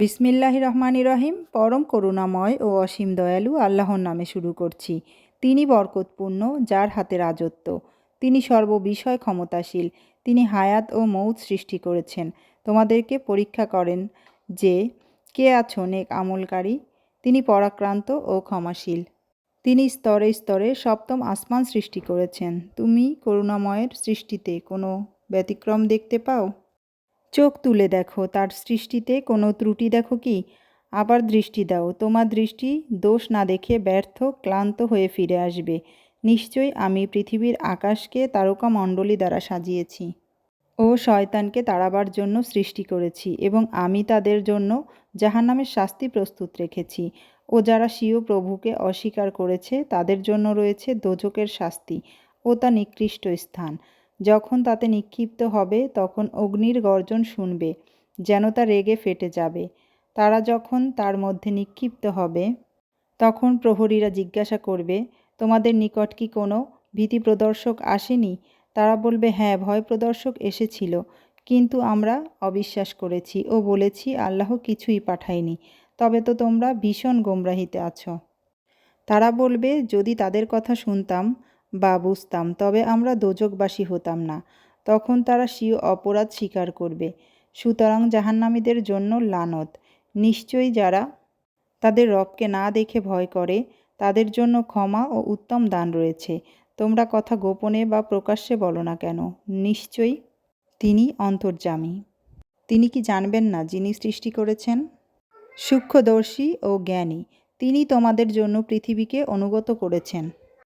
বিসমিল্লাহ রহমানি রহিম। পরম করুণাময় ও অসীম দয়ালু আল্লাহর নামে শুরু করছি। তিনি বরকতপূর্ণ, যার হাতে রাজত্ব। তিনি সর্ববিষয় ক্ষমতাশীল। তিনি হায়াত ও মৌত সৃষ্টি করেছেন। তোমাদেরকে পরীক্ষা করেন যে, কে আছো নেক আমলকারী? তিনি পরাক্রান্ত ও ক্ষমাশীল। তিনি স্তরে স্তরে সপ্তম আসমান সৃষ্টি করেছেন। তুমি করুণাময়ের সৃষ্টিতে কোনো ব্যতিক্রম দেখতে পাও? চোখ তুলে দেখো, তার সৃষ্টিতে কোনো ত্রুটি দেখো কি? আবার দৃষ্টি দাও, তোমার দৃষ্টি দোষ না দেখে ব্যর্থ, ক্লান্ত হয়ে ফিরে আসবে। নিশ্চয়ই আমি পৃথিবীর আকাশকে তারকা মণ্ডলী দ্বারা সাজিয়েছি। ও শয়তানকে তাড়াবার জন্য সৃষ্টি করেছি এবং আমি তাদের জন্য জাহান্নামের শাস্তি প্রস্তুত রেখেছি। ও যারা স্বীয় প্রভুকে অস্বীকার করেছে, তাদের জন্য রয়েছে দোজকের শাস্তি। ও তা নিকৃষ্ট স্থান। যখন তাতে নিক্ষিপ্ত হবে, তখন অগ্নির গর্জন শুনবে, যেন তা রেগে ফেটে যাবে। তারা যখন তার মধ্যে নিক্ষিপ্ত হবে, তখন প্রহরীরা জিজ্ঞাসা করবে, তোমাদের নিকট কি কোনো ভীতি প্রদর্শক আসেনি? তারা বলবে হ্যাঁ ভয় প্রদর্শক এসেছিল, কিন্তু আমরা অবিশ্বাস করেছি ও বলেছি, আল্লাহ কিছুই পাঠায়নি। তবে তো তোমরা ভীষণ গোমরাহিতে আছো। তারা বলবে, যদি তাদের কথা শুনতাম বা বুঝতাম, তবে আমরা দোজকবাসী হতাম না। তখন তারা স্বীয় অপরাধ স্বীকার করবে। সুতরাং জাহান্নামীদের জন্য লানত। নিশ্চয়ই যারা তাদের রবকে না দেখে ভয় করে, তাদের জন্য ক্ষমা ও উত্তম দান রয়েছে। তোমরা কথা গোপনে বা প্রকাশ্যে বলো না কেন। নিশ্চয়ই তিনি অন্তর্যামী। তিনি কি জানবেন না যিনি সৃষ্টি করেছেন? সূক্ষ্মদর্শী ও জ্ঞানী। তিনি তোমাদের জন্য পৃথিবীকে অনুগত করেছেন।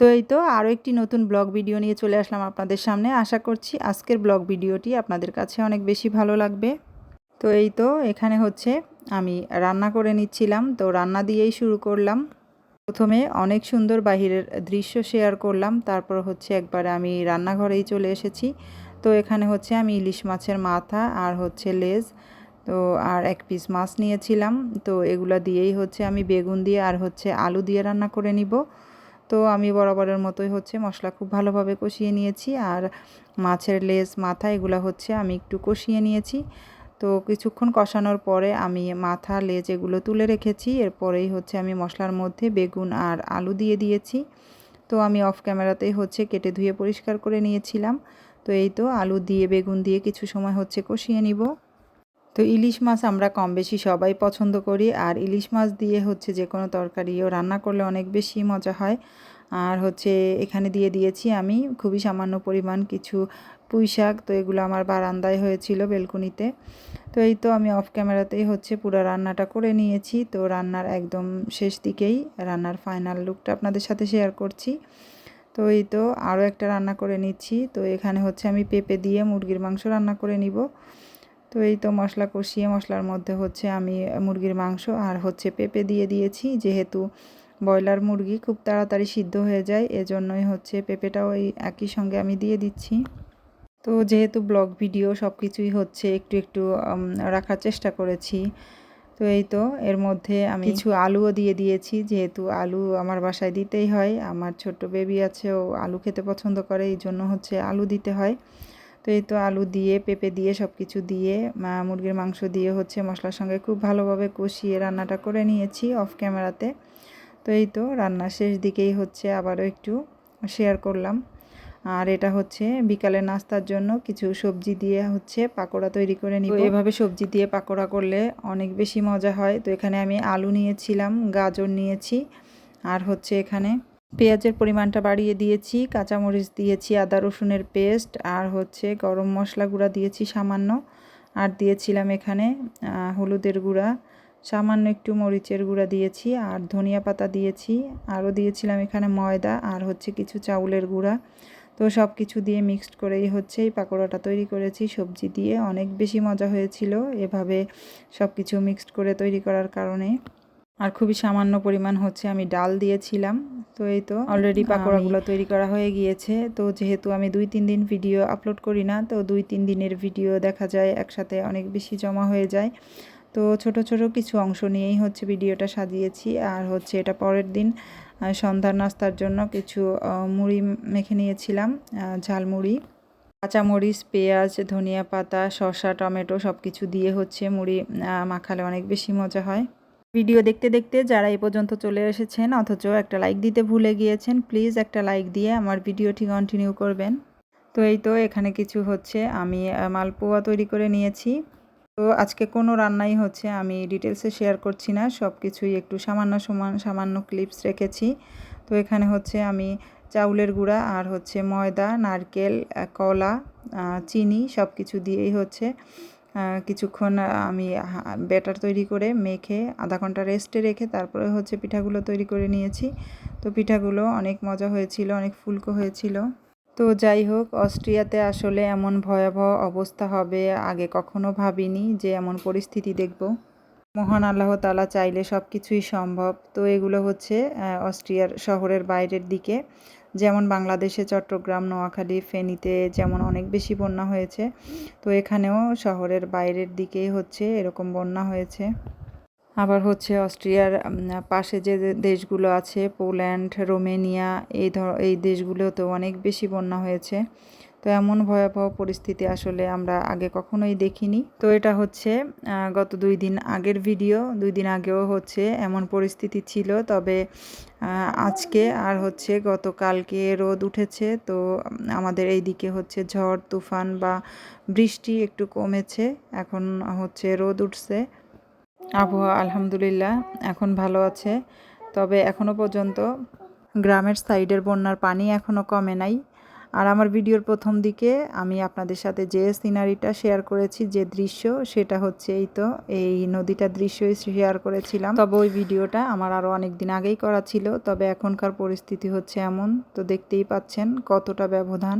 তো এই তো আরও একটি নতুন ব্লগ ভিডিও নিয়ে চলে আসলাম আপনাদের সামনে। আশা করছি আজকের ব্লগ ভিডিওটি আপনাদের কাছে অনেক বেশি ভালো লাগবে। তো এই তো এখানে হচ্ছে আমি রান্না করে নিচ্ছিলাম। তো রান্না দিয়েই শুরু করলাম। প্রথমে অনেক সুন্দর বাহিরের দৃশ্য শেয়ার করলাম। তারপর হচ্ছে একবার আমি রান্নাঘরেই চলে এসেছি। তো এখানে হচ্ছে আমি ইলিশ মাছের মাথা আর হচ্ছে লেজ, তো আর এক পিস মাছ নিয়েছিলাম। তো এগুলা দিয়েই হচ্ছে আমি বেগুন দিয়ে আর হচ্ছে আলু দিয়ে রান্না করে নিব। তো আমি বরাবরের মতোই হচ্ছে মশলা খুব ভালোভাবে কষিয়ে নিয়েছি আর মাছের লেজ, মাথা এগুলো হচ্ছে আমি একটু কষিয়ে নিয়েছি। তো কিছুক্ষণ কষানোর পরে আমি মাথা, লেজ এগুলো তুলে রেখেছি। এরপরেই হচ্ছে আমি মশলার মধ্যে বেগুন আর আলু দিয়ে দিয়েছি। তো আমি অফ ক্যামেরাতেই হচ্ছে কেটে ধুয়ে পরিষ্কার করে নিয়েছিলাম। তো এই তো আলু দিয়ে, বেগুন দিয়ে কিছু সময় হচ্ছে কষিয়ে নিব। তো ইলিশ মাছ আমরা কম বেশি সবাই পছন্দ করি, আর ইলিশ মাছ দিয়ে হচ্ছে যে কোনো তরকারিও রান্না করলে অনেক বেশি মজা হয়। আর হচ্ছে এখানে দিয়ে দিয়েছি আমি খুবই সামান্য পরিমাণ কিছু পুঁই শাক, তো এগুলো আমার বারান্দায় হয়েছিল বেলকুনিতে। তো এই তো আমি অফ ক্যামেরাতেই হচ্ছে পুরো রান্নাটা করে নিয়েছি। তো রান্নার একদম শেষ দিকেই রান্নার ফাইনাল লুকটা আপনাদের সাথে শেয়ার করছি। তো এই তো আরও একটা রান্না করে নিচ্ছি। তো এখানে হচ্ছে আমি পেঁপে দিয়ে মুরগির মাংস রান্না করে নিব। তো এই তো মশলা কষিয়ে মশলার মধ্যে হচ্ছে আমি মুরগির মাংস আর হচ্ছে পেঁপে দিয়ে দিয়েছি। যেহেতু ব্রয়লার মুরগি খুব তাড়াতাড়ি সিদ্ধ হয়ে যায়, এজন্যই হচ্ছে পেঁপেটাও এই একই সঙ্গে আমি দিয়ে দিচ্ছি। তো যেহেতু ব্লগ ভিডিও সব কিছুই হচ্ছে একটু একটু রাখার চেষ্টা করেছি, তো এই তো এর মধ্যে আমি কিছু আলুও দিয়ে দিয়েছি। যেহেতু আলু আমার বাসায় দিতেই হয়, আমার ছোট্ট বেবি আছে, ও আলু খেতে পছন্দ করে, এই জন্য হচ্ছে আলু দিতে হয়। তো এই তো আলু দিয়ে, পেঁপে দিয়ে সব কিছু দিয়ে মুরগির মাংস দিয়ে হচ্ছে মশলার সঙ্গে খুব ভালোভাবে কষিয়ে রান্নাটা করে নিয়েছি অফ ক্যামেরাতে তো এই তো রান্না শেষ দিকেই হচ্ছে আবারও একটু শেয়ার করলাম। আর এটা হচ্ছে বিকালে নাস্তার জন্য কিছু সবজি দিয়ে হচ্ছে পাকোড়া তৈরি করে নিব। এভাবে সবজি দিয়ে পাকোড়া করলে অনেক বেশি মজা হয়। তো এখানে আমি আলু নিয়েছিলাম, গাজর নিয়েছি, আর হচ্ছে এখানে পেঁয়াজের পরিমাণটা বাড়িয়ে দিয়েছি, কাঁচামরিচ দিয়েছি, আদা রসুনের পেস্ট, আর হচ্ছে গরম মশলা গুঁড়া দিয়েছি সামান্য, আর দিয়েছিলাম এখানে হলুদের গুঁড়া, সামান্য একটু মরিচের গুঁড়া দিয়েছি, আর ধনিয়া পাতা দিয়েছি, আরও দিয়েছিলাম এখানে ময়দা, আর হচ্ছে কিছু চাউলের গুঁড়া। তো সব কিছু দিয়ে মিক্সড করেই হচ্ছে এই পাকোড়াটা তৈরি করেছি, সবজি দিয়ে। অনেক বেশি মজা হয়েছিল এভাবে সব কিছু মিক্সড করে তৈরি করার কারণে। আর খুবই সামান্য পরিমাণ হচ্ছে আমি ডাল দিয়েছিলাম। তো এই তো অলরেডি পাকোড়াগুলো তৈরি করা হয়ে গিয়েছে। তো যেহেতু আমি দুই তিন দিন ভিডিও আপলোড করি না তো দুই তিন দিনের ভিডিও দেখা যায় একসাথে অনেক বেশি জমা হয়ে যায়। তো ছোট ছোট কিছু অংশ নিয়েই হচ্ছে ভিডিওটা সাজিয়েছি। আর হচ্ছে এটা পরের দিন সন্ধ্যার নাস্তার জন্য কিছু মুড়ি মেখে নিয়েছিলাম ঝালমুড়ি। কাঁচামরিচ পেঁয়াজ ধনিয়া পাতা শসা টমেটো সব কিছু দিয়ে হচ্ছে মুড়ি মাখালে অনেক বেশি মজা হয়। ভিডিও দেখতে দেখতে যারা এই পর্যন্ত চলে এসেছেন, অথচ একটা লাইক দিতে ভুলে গিয়েছেন প্লিজ একটা লাইক দিয়ে আমার ভিডিওটি কন্টিনিউ করবেন। তো এই তো এখানে কিছু হচ্ছে, আমি মালপোয়া তৈরি করে নিয়েছি। তো আজকে কোনো রান্নাই হচ্ছে আমি ডিটেলসে শেয়ার করছি না সব কিছুই একটু সামান্য সমান, সামান্য ক্লিপস রেখেছি। তো এখানে হচ্ছে আমি চাউলের গুঁড়া আর হচ্ছে ময়দা, নারকেল কলা চিনি সব কিছু দিয়েই হচ্ছে। কিছুক্ষণ আমি ব্যাটার তৈরি করে মেখে আধা ঘণ্টা রেস্টে রেখে তারপরে হচ্ছে পিঠাগুলো তৈরি করে নিয়েছি। তো পিঠাগুলো অনেক মজা হয়েছিল, অনেক ফুলকো হয়েছিল। তো যাই হোক, অস্ট্রিয়াতে আসলে এমন ভয়াবহ অবস্থা হবে আগে কখনো ভাবিনি যে এমন পরিস্থিতি দেখব। মহান আল্লাহ তালা চাইলে সব কিছুই সম্ভব। তো এগুলো হচ্ছে অস্ট্রিয়ার শহরের বাইরের দিকে। যেমন বাংলাদেশে, চট্টগ্রাম, নোয়াখালী, ফেনীতে যেমন অনেক বেশি বন্যা হয়েছে, তো এখানেও শহরের বাইরের দিকেই হচ্ছে এরকম বন্যা হয়েছে। আবার হচ্ছে অস্ট্রিয়ার পাশে যে দেশগুলো আছে, পোল্যান্ড, রোমেনিয়া, এই ধর, এই দেশগুলোতেও অনেক বেশি বন্যা হয়েছে। তো এমন ভয়াবহ পরিস্থিতি আসলে আমরা আগে কখনোই দেখিনি। তো এটা হচ্ছে গত দুই দিন আগের ভিডিও, দুই দিন আগেও হচ্ছে এমন পরিস্থিতি ছিল। তবে আজকে আর হচ্ছে গতকালকে রোদ উঠেছে, তো আমাদের এই দিকে হচ্ছে ঝড়, তুফান বা বৃষ্টি একটু কমেছে। এখন হচ্ছে রোদ উঠছে। আবহাওয়া আলহামদুলিল্লাহ এখন ভালো আছে। তবে এখনও পর্যন্ত গ্রামের সাইডের বন্যার পানি এখনও কমে নাই। আর আমার ভিডিওর প্রথম দিকে আমি আপনাদের সাথে যে সিনারিটা শেয়ার করেছি, যে দৃশ্য, সেটা হচ্ছে এই তো, এই নদীটার দৃশ্যই শেয়ার করেছিলাম। তবে ওই ভিডিওটা আমার আরও অনেক দিন আগেই করা ছিল, তবে এখনকার পরিস্থিতি হচ্ছে এমন। তো দেখতেই পাচ্ছেন কতটা ব্যবধান,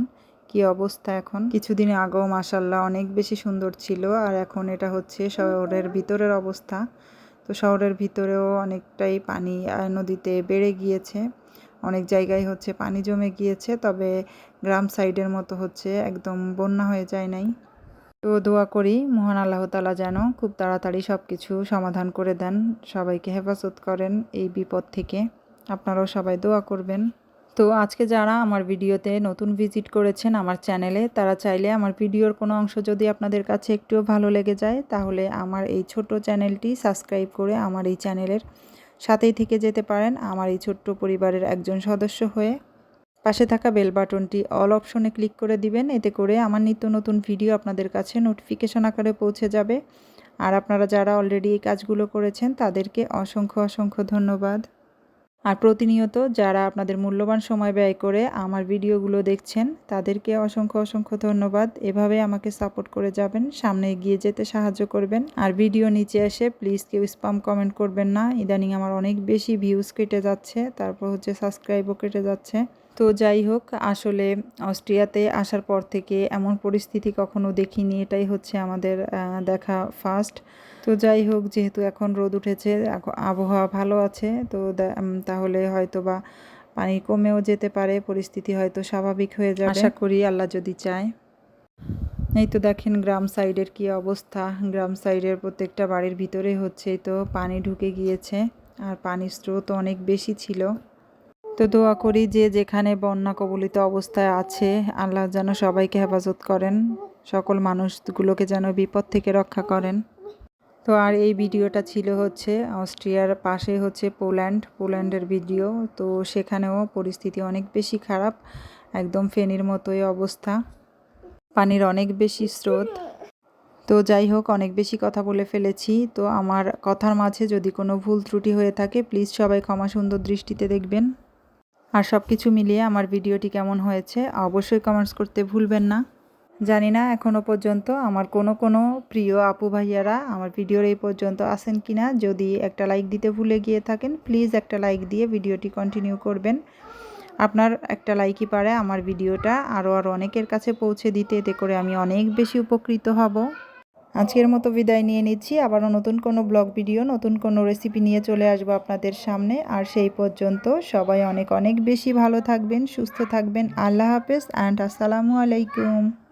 কি অবস্থা এখন। কিছুদিন আগেও মাসাল্লাহ অনেক বেশি সুন্দর ছিল, আর এখন এটা হচ্ছে শহরের ভিতরের অবস্থা। তো শহরের ভিতরেও অনেকটাই পানি নদীতে বেড়ে গিয়েছে। অনেক জায়গায় হচ্ছে পানি জমে গিয়েছে, তবে গ্রাম সাইডের মতো হচ্ছে একদম বন্যা হয়ে যায় নাই। তো দোয়া করি মহান আল্লাহ তালা যেন খুব তাড়াতাড়ি সব কিছু সমাধান করে দেন, সবাইকে হেফাজত করেন এই বিপদ থেকে। আপনারাও সবাই দোয়া করবেন। তো আজকে যারা আমার ভিডিওতে নতুন ভিজিট করেছেন আমার চ্যানেলে, তারা চাইলে আমার ভিডিওর কোনো অংশ যদি আপনাদের কাছে একটুও ভালো লেগে যায়, তাহলে আমার এই ছোট চ্যানেলটি সাবস্ক্রাইব করে আমার এই চ্যানেলের সাথেই থেকে যেতে পারেন আমার এই ছোট্ট পরিবারের একজন সদস্য হয়ে। পাশে থাকা বেল বাটনটি অল অপশনে ক্লিক করে দিবেন, এতে করে আমার নিত্য নতুন ভিডিও আপনাদের কাছে নোটিফিকেশন আকারে পৌঁছে যাবে। আর আপনারা যারা অলরেডি এই কাজগুলো করেছেন, তাদেরকে অসংখ্য অসংখ্য ধন্যবাদ। আর প্রতিনিয়ত যারা আপনাদের মূল্যবান সময় ব্যয় করে আমার ভিডিওগুলো দেখছেন, তাদেরকে অসংখ্য অসংখ্য ধন্যবাদ। এভাবে আমাকে সাপোর্ট করে যাবেন, সামনে এগিয়ে যেতে সাহায্য করবেন। আর ভিডিও নিচে এসে প্লিজ কেউ স্পাম কমেন্ট করবেন না। ইদানিং আমার অনেক বেশি ভিউজ কেটে যাচ্ছে, তারপর হচ্ছে সাবস্ক্রাইবও কেটে যাচ্ছে। তো যাই হোক আসলে অস্ট্রিয়াতে আসার পর থেকে এমন পরিস্থিতি কখনো দেখিনি এটাই হচ্ছে আমাদের দেখা ফার্স্ট তো যাই হোক যেহেতু এখন রোদ উঠেছে আবহাওয়া ভালো আছে তো তাহলে হয়তো বা পানি কমেও যেতে পারে পরিস্থিতি হয়তো স্বাভাবিক হয়ে যাবে। আশা করি আল্লাহ যদি চায়। এই তো দেখেন গ্রাম সাইডের কি অবস্থা। গ্রাম সাইডের প্রত্যেকটা বাড়ির ভিতরে হচ্ছে তো পানি ঢুকে গিয়েছে আর পানির স্রোত অনেক বেশি ছিল। তো দোয়া করি যে যেখানে বন্যা কবলিত অবস্থায় আছে, আল্লাহ যেন সবাইকে হেফাজত করেন, সকল মানুষগুলোকে যেন বিপদ থেকে রক্ষা করেন। তো আর এই ভিডিওটা ছিল হচ্ছে অস্ট্রিয়ার পাশে হচ্ছে পোল্যান্ড, পোল্যান্ডের ভিডিও। তো সেখানেও পরিস্থিতি অনেক বেশি খারাপ, একদম ফেনির মতোই অবস্থা, পানির অনেক বেশি স্রোত। তো যাই হোক, অনেক বেশি কথা বলে ফেলেছি। তো আমার কথার মাঝে যদি কোনো ভুল ত্রুটি হয়ে থাকে প্লিজ সবাই ক্ষমা সুন্দর দৃষ্টিতে দেখবেন। আর সব কিছু মিলিয়ে আমার ভিডিওটি কেমন হয়েছে অবশ্যই কমেন্টস করতে ভুলবেন না। জানি না এখনও পর্যন্ত আমার কোনো কোনো প্রিয় আপু ভাইয়ারা আমার ভিডিওর এই পর্যন্ত আসেন কি না যদি একটা লাইক দিতে ভুলে গিয়ে থাকেন প্লিজ একটা লাইক দিয়ে ভিডিওটি কন্টিনিউ করবেন। আপনার একটা লাইকই পারে আমার ভিডিওটা আরও আরও অনেকের কাছে পৌঁছে দিতে। এতে করে আমি অনেক বেশি উপকৃত হব। আজকের মতো বিদায় নিয়ে নিচ্ছি। আবারও নতুন কোনো ব্লগ ভিডিও, নতুন কোনো রেসিপি নিয়ে চলে আসব আপনাদের সামনে। আর সেই পর্যন্ত সবাই অনেক অনেক বেশি ভালো থাকবেন, সুস্থ থাকবেন। আল্লাহ হাফেজ অ্যান্ড আসসালামু আলাইকুম।